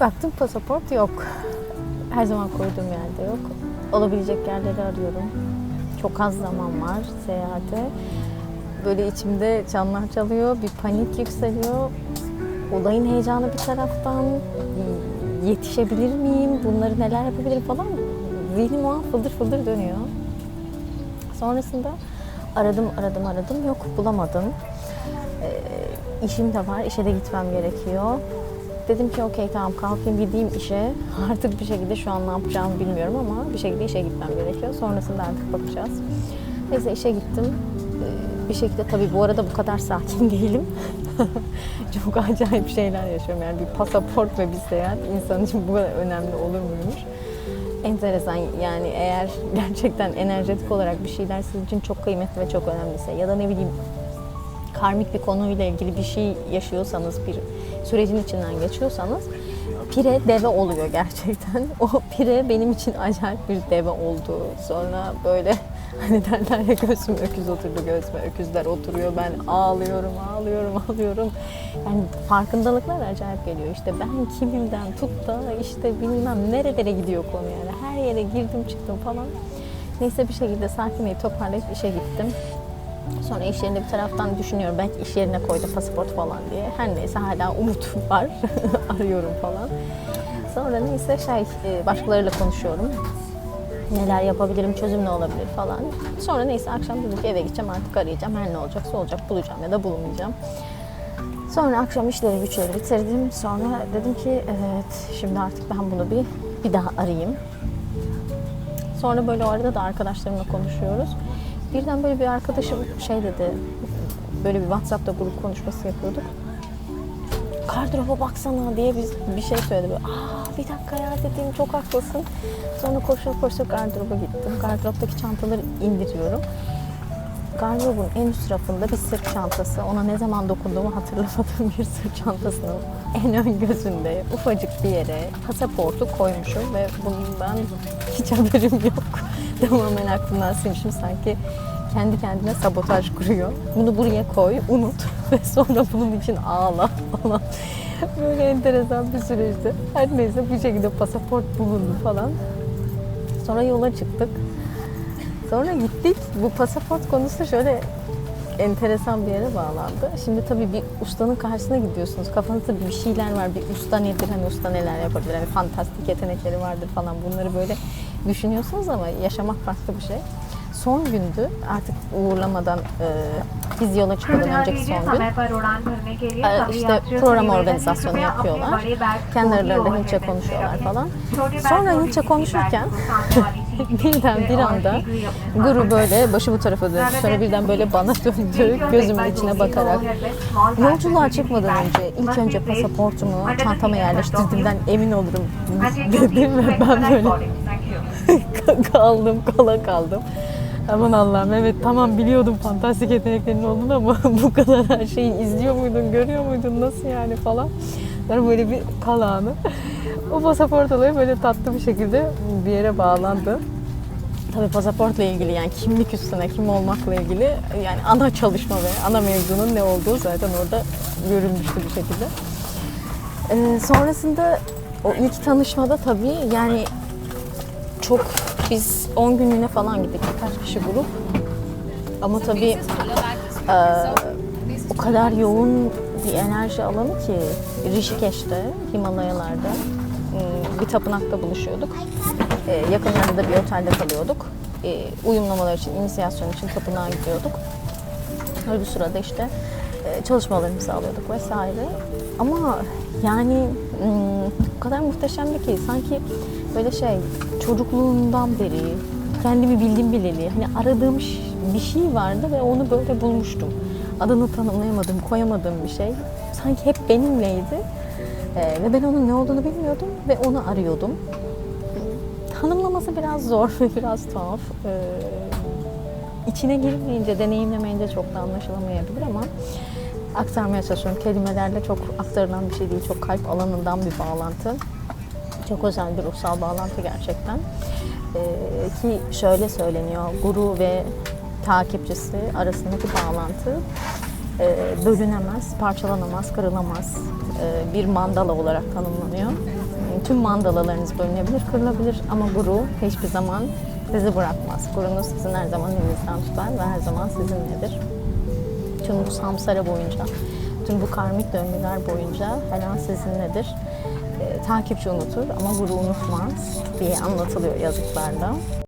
Baktım pasaport yok. Her zaman koyduğum yerde yok. Olabilecek yerleri arıyorum. Çok az zaman var seyahate. Böyle içimde çanlar çalıyor, bir panik yükseliyor. Olayın heyecanı bir taraftan, yetişebilir miyim, bunları neler yapabilirim falan. Zihnim o an fıldır fıldır dönüyor. Sonrasında aradım, aradım, aradım. Yok bulamadım. Ee, işim de var, işe de gitmem gerekiyor. Dedim ki okey tamam kalkayım gideyim işe. Artık bir şekilde şu an ne yapacağımı bilmiyorum ama bir şekilde işe gitmem gerekiyor. Sonrasında artık bakacağız. Neyse işe gittim. Ee, Bir şekilde tabii bu arada bu kadar sakin değilim. Çok acayip şeyler yaşıyorum. Yani bir pasaport ve bir seyahat insan için bu kadar önemli olur muymuş? Enteresan yani eğer gerçekten enerjetik olarak bir şeyler sizin için çok kıymetli ve çok önemliyse ya da ne bileyim karmik bir konuyla ilgili bir şey yaşıyorsanız, bir sürecin içinden geçiyorsanız pire deve oluyor gerçekten. O pire benim için acayip bir deve oldu. Sonra böyle hani derler ya göğsüme öküz oturdu, göğsüme öküzler oturuyor. Ben ağlıyorum, ağlıyorum, ağlıyorum. Yani farkındalıklar acayip geliyor. İşte ben kimimden tut da işte bilmem nerelere gidiyor konu yani. Her yere girdim çıktım falan. Neyse bir şekilde sakinliği toparlayıp işe gittim. Sonra iş yerinde bir taraftan düşünüyorum belki iş yerine koydu pasaport falan diye. Her neyse hala umut var. Arıyorum falan. Sonra neyse şey e, başkalarıyla konuşuyorum. Neler yapabilirim, çözüm ne olabilir falan. Sonra neyse akşam dedim ki eve gideceğim artık arayacağım. Her ne olacaksa olacak bulacağım ya da bulunmayacağım. Sonra akşam işleri güçleri bitirdim. Sonra dedim ki evet şimdi artık ben bunu bir bir daha arayayım. Sonra böyle o arada da arkadaşlarımla konuşuyoruz. Birden böyle bir arkadaşım şey dedi, böyle bir WhatsApp'ta grup konuşması yapıyorduk. Gardıroba baksana diye biz bir şey söyledi. Böyle, Aa bir dakika ya dedim çok haklısın. Sonra koşup koşup gardıroba gittim. Gardıroptaki çantaları indiriyorum. Gardırobun en üst rafında bir sırt çantası. Ona ne zaman dokunduğumu hatırlamadığım bir sırt çantasının en ön gözünde ufacık bir yere pasaportu koymuşum ve bundan hiç haberim yok. Tamamen aklımdan silmişim sanki kendi kendine sabotaj kuruyor. Bunu buraya koy, unut ve sonra bunun için ağla falan. Böyle enteresan bir süreçti. Her neyse bir şekilde pasaport bulundu falan. Sonra yola çıktık. Sonra gittik. Bu pasaport konusu şöyle enteresan bir yere bağlandı. Şimdi tabii bir ustanın karşısına gidiyorsunuz. Kafanızda bir şeyler var. Bir usta nedir? Hani usta neler yapabilir? Hani fantastik yetenekleri vardır falan. Bunları böyle düşünüyorsunuz ama yaşamak farklı bir şey. Son gündü. Artık uğurlamadan e, biz yola çıkmadan önceki son gün. Ee, işte program organizasyonu yapıyorlar. Kendi aralarında Hintçe konuşuyorlar falan. Sonra Hintçe konuşurken birden bir anda guru böyle başı bu tarafa döndü. Sonra birden böyle bana döndü gözümün içine bakarak. Yolculuğa çıkmadan önce ilk önce pasaportumu çantama yerleştirdiğimden emin olurum dedim ve ben böyle kaldım, kala kaldım. Aman Allah'ım evet tamam biliyordum fantastik yeteneklerin olduğunu ama bu kadar her şeyi izliyor muydun, görüyor muydun, nasıl yani falan. Ben böyle bir kal anı. O pasaport olayı böyle tatlı bir şekilde bir yere bağlandı. Tabii pasaportla ilgili yani kimlik üstüne kim olmakla ilgili yani ana çalışma ve ana mevzunun ne olduğu zaten orada görülmüştü bir şekilde. Ee, sonrasında o ilk tanışmada tabii yani çok biz 10 günlüğüne falan gittik birkaç kişi grup. Ama tabii e, o kadar yoğun bir enerji alanı ki Rishikesh'te, Himalayalarda e, bir tapınakta buluşuyorduk. E, yakınlarında da bir otelde kalıyorduk. E, uyumlamalar için, inisiyasyon için tapınağa gidiyorduk. Öyle bir sırada işte e, çalışmalarımızı sağlıyorduk vesaire. Ama yani hmm, o kadar muhteşemdi ki sanki böyle şey çocukluğumdan beri kendimi bildim bileli hani aradığım bir şey vardı ve onu böyle bulmuştum. Adını tanımlayamadım, koyamadığım bir şey. Sanki hep benimleydi. E, ve ben onun ne olduğunu bilmiyordum ve onu arıyordum. Tanımlaması biraz zor ve biraz tuhaf. E, içine girmeyince, deneyimlemeyince çok da anlaşılamayabilir ama aktarmaya çalışıyorum. Kelimelerle çok aktarılan bir şey değil. Çok kalp alanından bir bağlantı. Çok özel bir ruhsal bağlantı gerçekten. Ee, ki şöyle söyleniyor, guru ve takipçisi arasındaki bağlantı e, bölünemez, parçalanamaz, kırılamaz. e, bir mandala olarak tanımlanıyor. Tüm mandalalarınız bölünebilir, kırılabilir ama guru hiçbir zaman sizi bırakmaz. Gurunuz sizin her zaman elinizden tutar ve her zaman sizinledir. Tüm bu samsara boyunca, tüm bu karmik döngüler boyunca her an sizinledir. E, takipçi unutur ama guru unutmaz diye anlatılıyor yazıklarda.